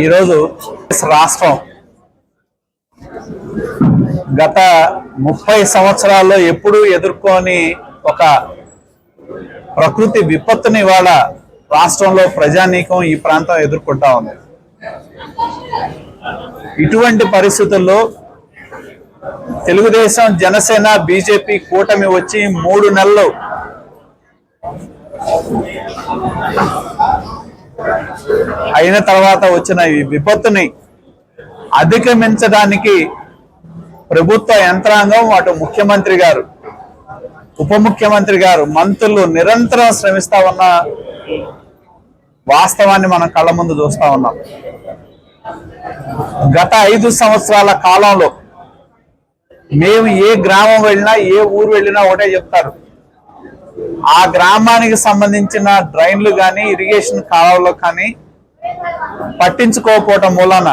ఈరోజు రాష్ట్రం గత ముప్పై సంవత్సరాల్లో ఎప్పుడూ ఎదుర్కొని ఒక ప్రకృతి విపత్తుని ఇవాళ రాష్ట్రంలో ప్రజానీకం ఈ ప్రాంతం ఎదుర్కొంటా ఉంది. ఇటువంటి పరిస్థితుల్లో తెలుగుదేశం జనసేన బీజేపీ కూటమి వచ్చి మూడు నెలలు అయిన తర్వాత వచ్చిన ఈ విపత్తుని అధిగమించడానికి ప్రభుత్వ యంత్రాంగం అటు ముఖ్యమంత్రి గారు ఉప ముఖ్యమంత్రి గారు మంత్రులు నిరంతరం శ్రమిస్తా ఉన్న వాస్తవాన్ని మనం కళ్ళ ముందు చూస్తా ఉన్నాం. గత ఐదు సంవత్సరాల కాలంలో మేము ఏ గ్రామం వెళ్ళినా ఏ ఊరు వెళ్ళినా ఒకటే చెప్తారు. ఆ గ్రామానికి సంబంధించిన డ్రైన్లు కానీ ఇరిగేషన్ కాలువలు కానీ పట్టించుకోకపోవటం మూలాన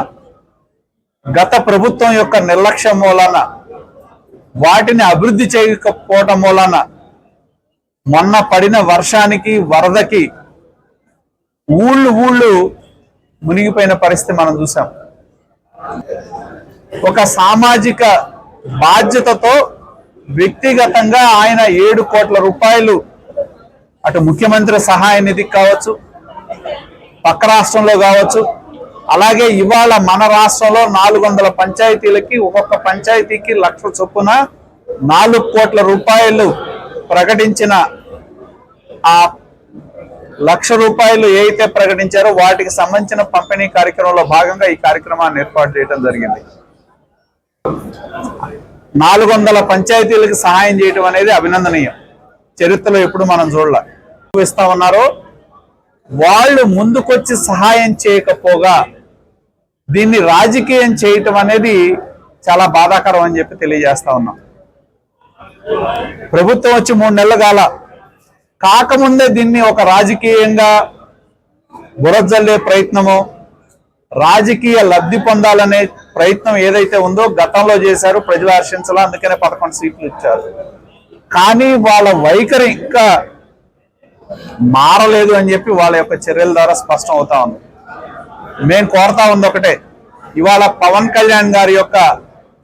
గత ప్రభుత్వం యొక్క నిర్లక్ష్యం మూలాన వాటిని అభివృద్ధి చేయకపోవటం మూలాన మొన్న పడిన వర్షానికి వరదకి ఊళ్ళు ఊళ్ళు మునిగిపోయిన పరిస్థితి మనం చూసాం. ఒక సామాజిక బాధ్యతతో వ్యక్తిగతంగా ఆయన ఏడు కోట్ల రూపాయలు అటు ముఖ్యమంత్రి సహాయ నిధికి కావచ్చు పక్క రాష్ట్రంలో కావచ్చు అలాగే ఇవాళ మన రాష్ట్రంలో నాలుగు వందల పంచాయతీలకి ఒక్కొక్క పంచాయతీకి లక్ష చొప్పున నాలుగు కోట్ల రూపాయలు ప్రకటించిన ఆ లక్ష రూపాయలు ఏ ప్రకటించారో వాటికి సంబంధించిన పంపిణీ కార్యక్రమంలో భాగంగా ఈ కార్యక్రమాన్ని ఏర్పాటు చేయడం జరిగింది. నాలుగు వందల పంచాయతీలకు సహాయం చేయడం అనేది అభినందనీయం. చరిత్రలో ఎప్పుడు మనం చూడలేం. ఇస్తా ఉన్నారో. వాళ్ళు ముందుకొచ్చి సహాయం చేయకపోగా దీన్ని రాజకీయం చేయటం అనేది చాలా బాధాకరం అని చెప్పి తెలియజేస్తా ఉన్నాం. ప్రభుత్వం వచ్చి మూడు నెలలు కాల. కాకముందే దీన్ని ఒక రాజకీయంగా బురజల్లే ప్రయత్నము రాజకీయ లబ్ధి పొందాలనే ప్రయత్నం ఏదైతే ఉందో గతంలో చేశారు ప్రజలు హర్షించాలా అందుకనే పదకొండు సీట్లు ఇచ్చారు. కానీ వాళ్ళ వైఖరి ఇంకా మారలేదు అని చెప్పి వాళ్ళ యొక్క చర్యల ద్వారా స్పష్టం అవుతా ఉంది. మేము కోరుతా ఉంది ఒకటే ఇవాళ పవన్ కళ్యాణ్ గారి యొక్క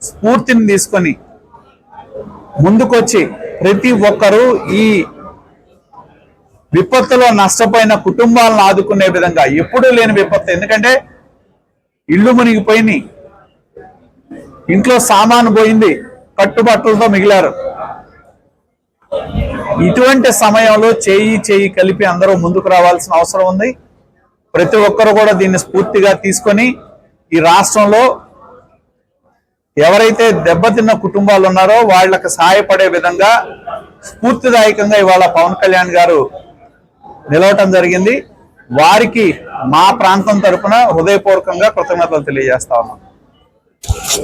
స్ఫూర్తిని తీసుకొని ముందుకొచ్చి ప్రతి ఒక్కరూ ఈ విపత్తులో నష్టపోయిన కుటుంబాలను ఆదుకునే విధంగా ఎప్పుడూ లేని విపత్తు. ఎందుకంటే ఇల్లు మునిగిపోయినాయి ఇంట్లో సామాను పోయింది కట్టుబట్టలతో మిగిలారు. ఇటువంటి సమయంలో చేయి చేయి కలిపి అందరూ ముందుకు రావాల్సిన అవసరం ఉంది. ప్రతి ఒక్కరు కూడా దీన్ని స్ఫూర్తిగా తీసుకొని ఈ రాష్ట్రంలో ఎవరైతే దెబ్బతిన్న కుటుంబాలు ఉన్నారో వాళ్ళకి సహాయపడే విధంగా స్ఫూర్తిదాయకంగా ఇవాళ పవన్ కళ్యాణ్ గారు నిలవటం జరిగింది. వారికి మా ప్రాంతం తరఫున హృదయపూర్వకంగా కృతజ్ఞతలు తెలియజేస్తా ఉన్నాం.